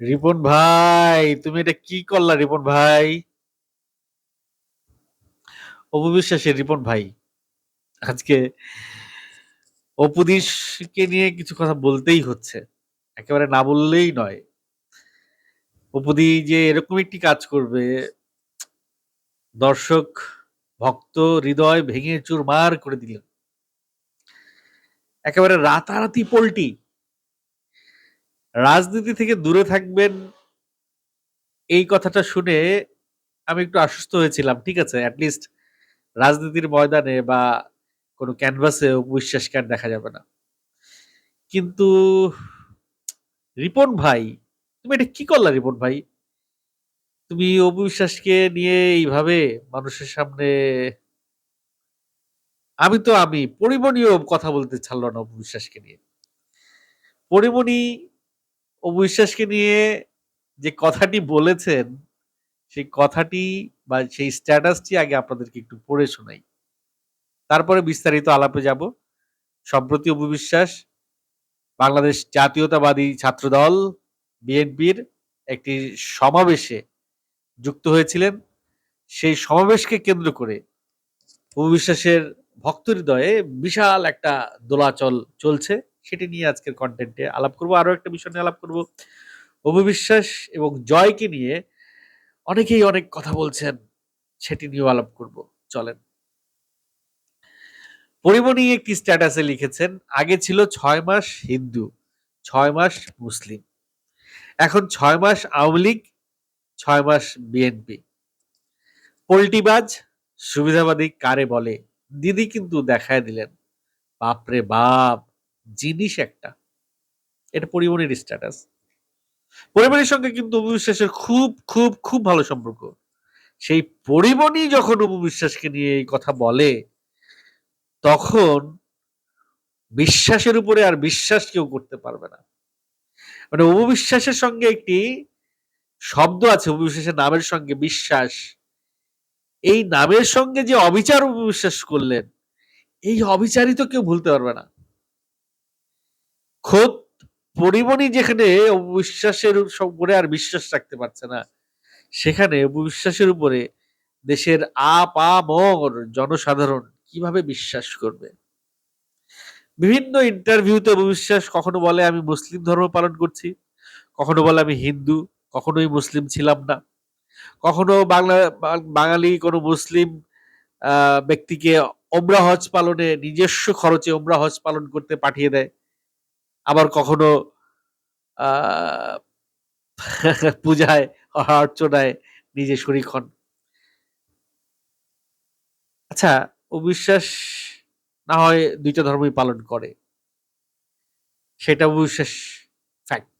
রিপন ভাই, তুমি এটা কি করলা রিপন ভাই? অপু বিশ্বাসের রিপন ভাই, আজকে অপুদীশকে নিয়ে কিছু কথা বলতেই হচ্ছে, একেবারে না বললেই নয়। অপুদি যে এরকম একটি কাজ করবে, দর্শক, ভক্ত হৃদয় ভেঙে চুরমার করে দিলেন। একেবারে রাতারাতি পোল্টি। রাজনীতি থেকে দূরে থাকবেন। এই কথাটা শুনে আমি একটু আশ্বস্ত হয়েছিলাম, ঠিক আছে? অ্যাটলিস্ট রাজনীতির ময়দানে বা কোনো ক্যানভাসে বিশ্বাসকে আর দেখা যাবে না। কিন্তু রিপন ভাই, তুমি এটা কি করলা রিপন ভাই? তুমি অবিশ্বাসকে নিয়ে এইভাবে মানুষের সামনে আমি তো আমি পরিমণীয় কথা বলতে ছাড়লো না অবিশ্বাসকে নিয়ে। পরিমণি অবিশ্বাসকে নিয়ে যে কথাটি বলেছেন, সেই কথাটি বা সেই স্ট্যাটাসটি আগে আপনাদেরকে একটু পড়ে শোনাই। তারপরে বিস্তারিত আলাপে যাব। সম্প্রতি অবিশ্বাস বাংলাদেশ জাতীয়তাবাদী ছাত্রদল, বিএনপির একটি সমাবেশে যুক্ত হয়েছিলেন। সেই সমাবেশকে কেন্দ্র করে অবিশ্বাসের ভক্ত হৃদয়ে বিশাল একটা দোলাচল চলছে। সেটি নিয়ে আজকের কন্টেন্টে আলাপ করব আরও একটা বিষয় নিয়ে আলাপ করব। অবিশ্বাস এবং জয়কে নিয়ে অনেকেই অনেক কথা বলছেন, সেটি নিয়েও আলাপ করব। চলেন। পরিমণি একটি স্ট্যাটাসে লিখেছেন, আগে ছিল ছয় মাস হিন্দু, ছয় মাস মুসলিম। এখন ছয় মাস আওয়ামী লীগ, ছয় মাস বিএনপি। পোল্টিবাজ সুবিধাবাদী কারে বলে? দিদি কিন্তু দেখায় দিলেন। বাপরে বাপ! জিনিস একটা। এটা পরিমণির স্ট্যাটাস পরিমণির সঙ্গে কিন্তু অবিশ্বাসের খুব খুব খুব ভালো সম্পর্ক। সেই পরিমণি যখন অবিশ্বাসকে নিয়ে এই কথা বলে, তখন বিশ্বাসের উপরে আর বিশ্বাস কেউ করতে পারবে না। মানে অবিশ্বাসের সঙ্গে একটি শব্দ আছে অবিশ্বাসের নামের সঙ্গে বিশ্বাস। এই নামের সঙ্গে যে অবিচার অবিশ্বাস করলেন, এই অবিচারই তো কেউ ভুলতে পারবে না। খোদ পরিমণি যেখানে অবিশ্বাসের উপরে আর বিশ্বাস রাখতে পারছে না, সেখানে অবিশ্বাসের উপরে দেশের আপ আমর জনসাধারণ কীভাবে বিশ্বাস করবে? বিভিন্ন ইন্টারভিউতে অবিশ্বাস কখনো বলে, আমি মুসলিম ধর্ম পালন করছি। কখনো বলে, আমি হিন্দু। কখনোই মুসলিম ছিলাম না। কখনো বাংলা বাঙালি কোনো মুসলিম ব্যক্তিকে ওমরা হজ পালনে নিজস্ব খরচে ওমরা হজ পালন করতে পাঠিয়ে দেয়। আবার কখনো পূজায় অর্চনায় নিজে শরিক হন। আচ্ছা অবিশ্বাস না হয় দুইটা ধর্মই পালন করে। সেটা অবিশ্বাস ফ্যাক্ট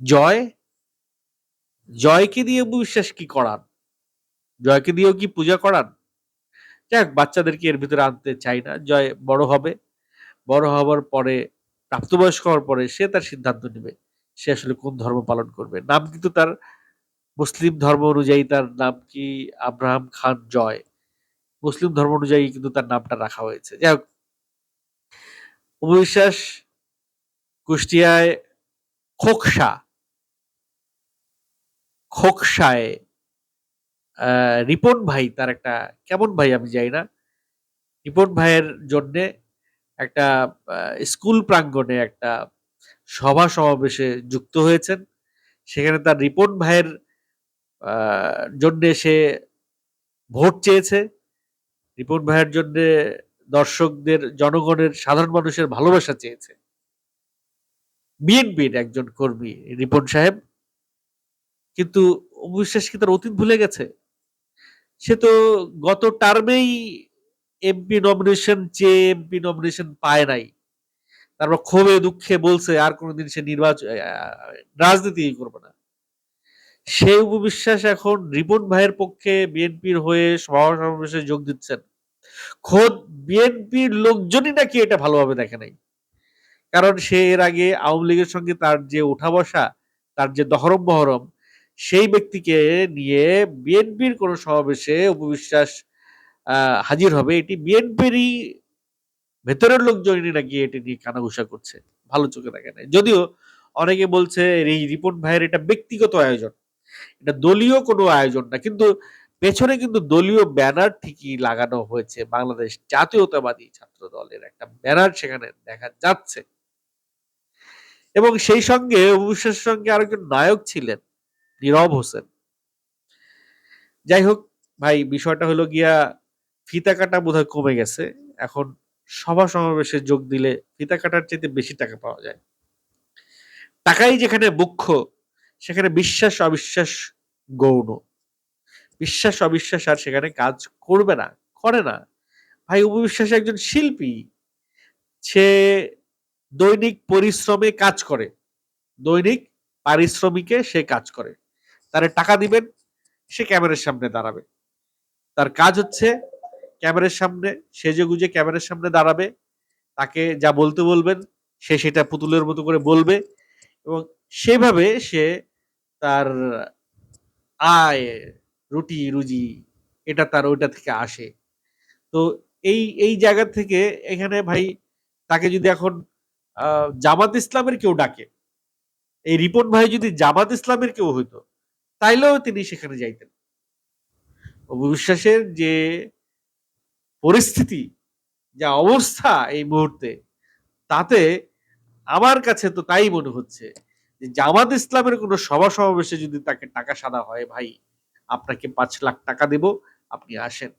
জয়, জয়কে দিয়ে অবিশ্বাস কি করান? জয়কে দিয়েও কি পূজা করান? যাক, বাচ্চাদেরকে এর ভিতরে আনতে চাই না। জয় বড় হবে। বড় হওয়ার পরে প্রাপ্তবয়স্ক হওয়ার পরে সে তার সিদ্ধান্ত নেবে সে আসলে কোন ধর্ম পালন করবে। নাম কিন্তু তার মুসলিম ধর্ম অনুযায়ী তার নাম কি আব্রাহাম খান জয়। মুসলিম ধর্ম অনুযায়ী কিন্তু তার নামটা রাখা হয়েছে। যাই হোক অবিশ্বাস কুষ্টিয়ায় খোকসা, খোকসায় রিপন ভাই তার একটা, কেমন ভাই আমি যাই না। রিপন ভাইয়ের জন্যে একটা স্কুল প্রাঙ্গণে একটা সভা সমাবেশে যুক্ত হয়েছেন। সেখানে তার রিপন ভাইয়ের জন্যে সে ভোট চেয়েছে। রিপন ভাইয়ের জন্য দর্শকদের, জনগণের, সাধারণ মানুষের ভালোবাসা চেয়েছে। বিএনপির একজন কর্মী রিপন সাহেব। কিন্তু অবিশ্বাস কি তার অতীত ভুলে গেছে? সে তো গত টার্মেই এমপি নমিনেশন চেয়ে এমপি নমিনেশন পায় নাই। তারপর ক্ষোভে, দুঃখে বলছে, আর কোনোদিন সে নির্বাচন রাজনীতি করবে না। সে উপবিশ্বাস এখন রিপন ভাইয়ের পক্ষে বিএনপির হয়ে সভা সমাবেশে যোগ দিচ্ছেন। খোদ বিএনপির লোকজনই নাকি এটা ভালোভাবে দেখে নাই। কারণ সে এর আগে আওয়ামী লীগের সঙ্গে তার যে উঠা বসা, তার যে দহরম বহরম, সেই ব্যক্তিকে নিয়ে বিএনপির কোন সমাবেশে উপবিশ্বাস হাজির হবে। এটি বিএনপিরই ভেতরের লোকজনই নাকি এটি নিয়ে কানাঘুষা করছে। ভালো চোখে দেখে নাই যদিও অনেকে বলছে এই রিপন ভাইয়ের এটা ব্যক্তিগত আয়োজন। এটা দলীয় কোনো আয়োজন না। কিন্তু পেছনে কিন্তু দলীয় ব্যানার ঠিকই লাগানো হয়েছে। বাংলাদেশ জাতীয়তাবাদী ছাত্র দলের একটা ব্যানার সেখানে দেখা যাচ্ছে। এবং সেই সঙ্গে অবিশ্বাসের সঙ্গে আরেকজন নায়ক ছিলেন, নীরব হোসেন। যাই হোক, ভাই, বিষয়টা হলো গিয়া ফিতা কাটা বোধহয় কমে গেছে। এখন সভা সমাবেশে যোগ দিলে ফিতা কাটার চাইতে বেশি টাকা পাওয়া যায়। টাকাই যেখানে মুখ্য, সেখানে বিশ্বাস, অবিশ্বাস, গৌণ। বিশ্বাস, অবিশ্বাস আর সেখানে কাজ করবে না, করে না। ভাই, উপবিশ্বাস একজন শিল্পী, সে দৈনিক পরিশ্রমে কাজ করে। দৈনিক পারিশ্রমিকে সে কাজ করে। তারে টাকা দিবেন, সে ক্যামেরার সামনে দাঁড়াবে। তার কাজ হচ্ছে ক্যামেরার সামনে সেজে গুজে ক্যামেরার সামনে দাঁড়াবে। তাকে যা বলতে বলবেন, সে সেটা পুতুলের মতো করে বলবে এবং সেভাবে সে তার আয়, রুটি, রুজি, এটা তার ওইটা থেকে আসে। তো এই এই জায়গা থেকে এখানে ভাই তাকে যদি এখন জামাত ইসলামের কেউ ডাকে, এই রিপন ভাই যদি জামাত ইসলামের কেউ হইতো, তাইলেও তিনি সেখানে যাইতেন। অবিশ্বাসের যে পরিস্থিতি, যা অবস্থা এই মুহূর্তে, তাতে আমার কাছে তো তাই মনে হচ্ছে যে জামাত ইসলামের কোনো সভা সমাবেশে যদি তাকে টাকা সাদা হয়, ভাই, আপনাকে পাঁচ লাখ টাকা দেব, আপনি আসেন।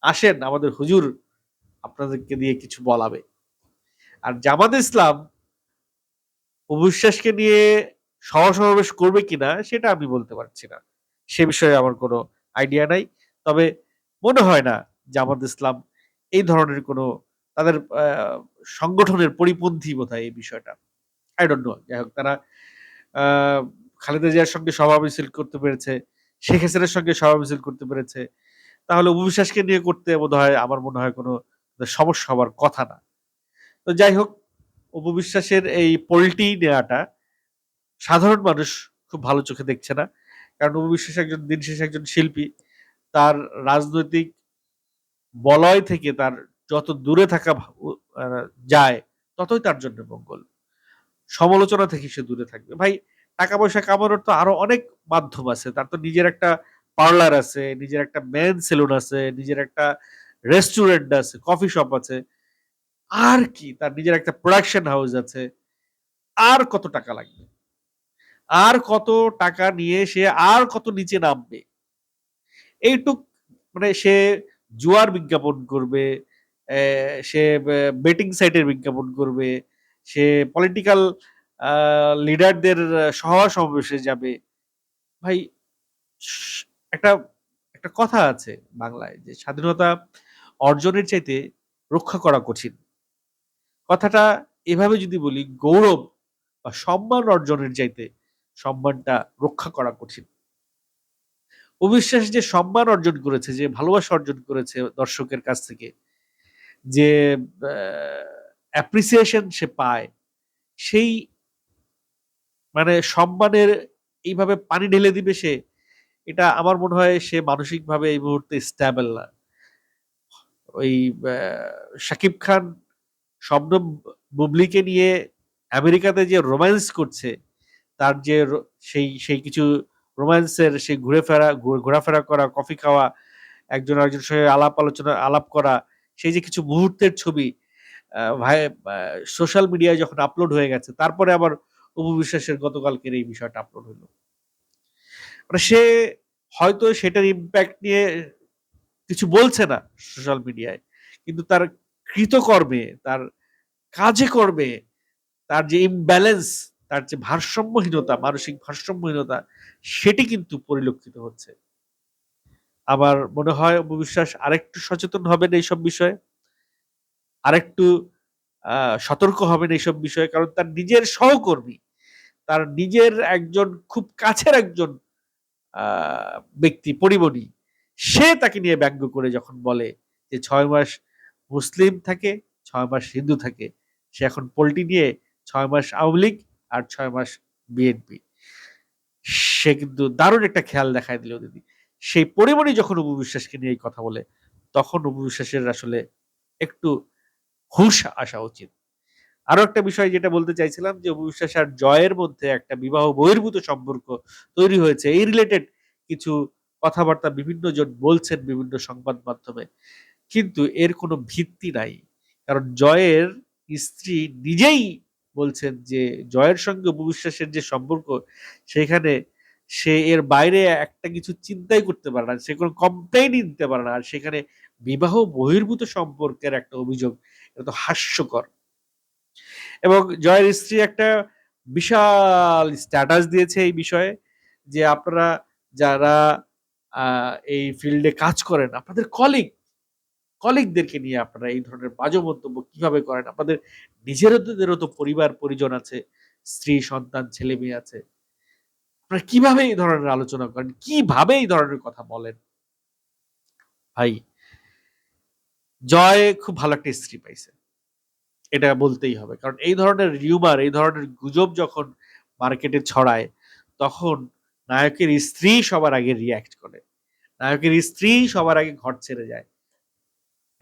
আসেন, আমাদের হুজুর আপনাদেরকে দিয়ে কিছু বলাবে। আর জামাত ইসলাম অবিশ্বাসকে নিয়ে সভা সমাবেশ করবে কিনা সেটা আমি বলতে পারছি না। সে বিষয়ে আমার কোনো আইডিয়া নাই। তবে মনে হয় না জামাত ইসলাম এই ধরনের কোনো তাদের সংগঠনের পরিপন্থী বোধ এই বিষয়টা। আই ডোন্ট নো যাই হোক, তারা খালেদা জিয়ার সঙ্গে সভা মিছিল করতে পেরেছে, শেখ হাসিনার সঙ্গে সভা মিছিল করতে পেরেছে। তাহলে অবিশ্বাসকে নিয়ে করতে বোধ হয় আমার মনে হয় কোনো সমস্যা হওয়ার কথা না। তো যাই হোক উপবিশ্বাসের এই পোলটি নেওয়াটা সাধারণ মানুষ খুব ভালো চোখে দেখছে না। কারণ উপবিশ্বাস একজন, দিন শেষে একজন শিল্পী। তার রাজনৈতিক বলয় থেকে তার যত দূরে থাকা যায়, ততই তার জন্য মঙ্গল। সমালোচনা থেকে সে দূরে থাকবে। ভাই টাকা পয়সা কামানোর তো আরও অনেক মাধ্যম আছে। তার তো নিজের একটা পার্লার আছে, নিজের একটা ম্যান সেলুন আছে, নিজের একটা রেস্টুরেন্ট আছে, কফি শপ আছে। আর কি? তার নিজের একটা প্রোডাকশন হাউস আছে। আর কত টাকা লাগবে? আর কত টাকা নিয়ে সে আর কত নিচে নামবে? এইটুক মানে সে জুয়ার বিজ্ঞাপন করবে সে বেটিং সাইটের বিজ্ঞাপন করবে, সে পলিটিক্যাল লিডারদের সভা সমাবেশে যাবে। ভাই একটা একটা কথা আছে বাংলায় যে স্বাধীনতা অর্জনের চাইতে রক্ষা করা কঠিন। কথাটা এভাবে যদি বলি, গৌরব বা সম্মান অর্জনের চাইতে সম্মানটা রক্ষা করা কঠিন। অবিশ্বাস যে সম্মান অর্জন করেছে, যে ভালোবাসা অর্জন করেছে দর্শকের কাছ থেকে, যে অ্যাপ্রিসিয়েশন সে পায়, সেই মানে সম্মানের এইভাবে পানি ঢেলে দিবে সে, এটা আমার মনে হয় সে মানসিকভাবে এই মুহূর্তে স্ট্যাবল না। ওই শাকিব খান, শবনম বুবলিকে নিয়ে আমেরিকাতে যে রোম্যান্স করছে, তার যে সেই সেই কিছু রোম্যান্সের সেই ঘুরে ফেরা ঘোরাফেরা করা, কফি খাওয়া, একজন আরেকজন সঙ্গে আলাপ আলোচনা, আলাপ করা, সেই যে কিছু মুহূর্তের ছবি ভাই সোশ্যাল মিডিয়ায় যখন আপলোড হয়ে গেছে, তারপরে আবার উপবিশ্বাসের গতকালকের এই বিষয়টা আপলোড হলো। মানে সে হয়তো সেটার ইম্প্যাক্ট নিয়ে কিছু বলছে না সোশ্যাল মিডিয়ায়, কিন্তু তার কৃতকর্মে, তার কাজে কর্মে, তার যে ইমব্যালেন্স তার যে ভারসাম্যহীনতা, মানসিক ভারসাম্যহীনতা, সেটি কিন্তু পরিলক্ষিত হচ্ছে। আমার মনে হয় অববিশ্বাস আরেকটু সচেতন হবেন এইসব বিষয়ে। আরেকটু সতর্ক হবেন এইসব বিষয়ে, কারণ তার নিজের সহকর্মী, তার নিজের একজন, খুব কাছের একজন ব্যক্তি, পরিমণি, সে তাকে নিয়ে ব্যঙ্গ করে যখন বলে যে ছয় মাস মুসলিম থাকে, ছয় মাস হিন্দু থাকে, সে এখন পোল্টি নিয়ে ছয় মাস আওয়ামী লীগ আর ছয় মাস বিএনপি সে কিন্তু দারুণ একটা খেয়াল দেখায় দিল দিদি। সেই পরিমাণে যখন উপবিশ্বাসকে নিয়ে এই কথা বলে, তখন উপবিশ্বাসের আসলে একটু হুশ আসা উচিত। আরও একটা বিষয় যেটা বলতে চাইছিলাম যে অপবিশ্বাস আর জয়ের মধ্যে একটা বিবাহ বহির্ভূত সম্পর্ক তৈরি হয়েছে। এই রিলেটেড কিছু কথাবার্তা বিভিন্ন জন বলছেন বিভিন্ন সংবাদ মাধ্যমে। কিন্তু এর কোনো ভিত্তি নাই। কারণ জয়ের স্ত্রী নিজেই বলছেন যে জয়ের সঙ্গে উপবিশ্বাসের যে সম্পর্ক, সেখানে সে এর বাইরে একটা কিছু চিন্তাই করতে পারে না, সে কোনো কমপ্লেনই নিতে পারে না, আর সেখানে বিবাহ বহির্ভূত সম্পর্কের একটা অভিযোগ, এটা তো হাস্যকর। এবং জয়ের স্ত্রী একটা বিশাল স্ট্যাটাস দিয়েছে এই বিষয়ে, যে আপনারা যারা এই ফিল্ডে কাজ করেন, আপনাদের কলিগ কলিগদেরকে নিয়ে আপনারা এই ধরনের বাজে মন্তব্য কীভাবে করেন? আপনাদের নিজেরদেরও তো পরিবার, পরিজন আছে, স্ত্রী, সন্তান, ছেলে মেয়ে আছে। আপনারা কীভাবে এই ধরনের আলোচনা করেন? কীভাবে এই ধরনের কথা বলেন? ভাই, জয় খুব ভালো একটা স্ত্রী পাইছে। এটা বলতেই হবে। কারণ এই ধরনের রিউমার এই ধরনের গুজব যখন মার্কেটে ছড়ায়, তখন নায়কের স্ত্রী সবার আগে রিয়াক্ট করে। নায়কের স্ত্রী সবার আগে ঘর ছেড়ে যায়।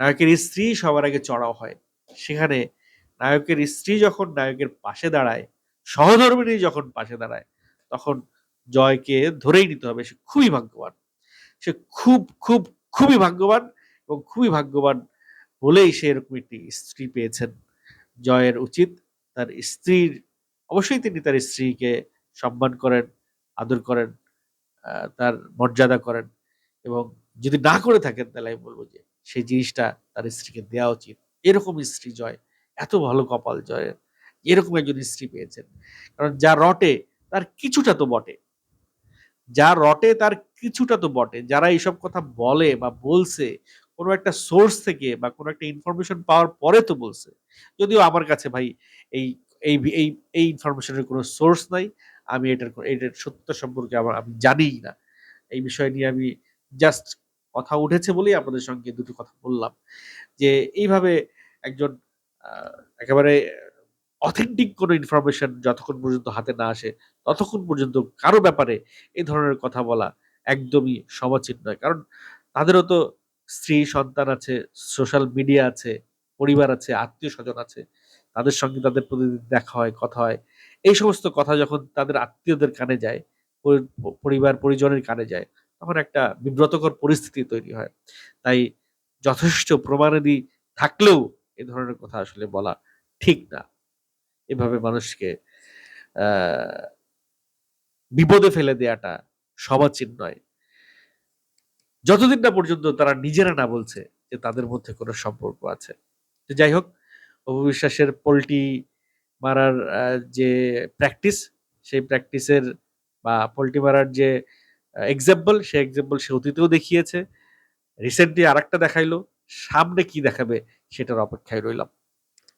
নায়কের স্ত্রী সবার আগে চড়াও হয়। সেখানে নায়কের স্ত্রী যখন নায়কের পাশে দাঁড়ায়, সহধর্মিনী যখন পাশে দাঁড়ায়, তখন জয়কে ধরেই নিতে হবে। সে খুবই ভাগ্যবান। সে খুব খুব, খুবই ভাগ্যবান এবং খুবই ভাগ্যবান বলেই সে এরকম একটি স্ত্রী পেয়েছেন। জয়ের উচিত তার স্ত্রীর, অবশ্যই তিনি তার স্ত্রীকে সম্মান করেন, আদর করেন তার মর্যাদা করেন এবং যদি না করে থাকেন তাহলে আমি বলব যে সেই জিনিসটা তার স্ত্রীকে দেওয়া উচিত। এরকম স্ত্রী জয়, এত ভালো কপাল জয়, এরকম একজন স্ত্রী পেয়েছেন। কারণ যা রটে, তার কিছুটা তো বটে। যা রটে, তার কিছুটা তো বটে। যারা এইসব কথা বলে বা বলছে, কোনো একটা সোর্স থেকে বা কোনো একটা ইনফরমেশন পাওয়ার পরে তো বলছে। যদিও আমার কাছে ভাই, এই এই এই এই ইনফরমেশনের কোনো সোর্স নাই। আমি এটার এটার সত্য সম্পর্কে আমার, আমি জানিই না। এই বিষয় নিয়ে আমি জাস্ট কথা উঠেছে বলেই আপনাদের সঙ্গে দুটো কথা বললাম। যে এইভাবে একজন একেবারে অথেন্টিক কোনো ইনফরমেশন যতক্ষণ পর্যন্ত হাতে না আসে, ততক্ষণ পর্যন্ত কারও ব্যাপারে এই ধরনের কথা বলা একদমই সমচিত নয়। কারণ তাদেরও তো স্ত্রী, সন্তান আছে সোশ্যাল মিডিয়া আছে, পরিবার আছে, আত্মীয় স্বজন আছে, তাদের সঙ্গে তাদের প্রতিদিন দেখা হয়, কথা হয়। এই সমস্ত কথা যখন তাদের আত্মীয়দের কানে যায় পরিবার, পরিজনের কানে যায় তখন একটা বিব্রতকর পরিস্থিতি তৈরি হয়। তাই যথেষ্ট প্রমাণাদি থাকলেও এ ধরনের কথা আসলে বলা ঠিক না। এভাবে মানুষকে বিপদে ফেলে দেয়াটা সমাচীন নয়। যতদিন না পর্যন্ত তারা নিজেরা না বলছে যে তাদের মধ্যে কোনো সম্পর্ক আছে। যাই হোক, অপবিশ্বাসের পোল্টি মারার যে প্র্যাকটিস, সেই প্র্যাকটিসের বা পোল্টি মারার যে এক্সাম্পল সে এক্সাম্পল সে অতীতেও দেখিয়েছে। রিসেন্টলি আর একটা দেখাইলো। সামনে কি দেখাবে সেটার অপেক্ষায় রইলাম।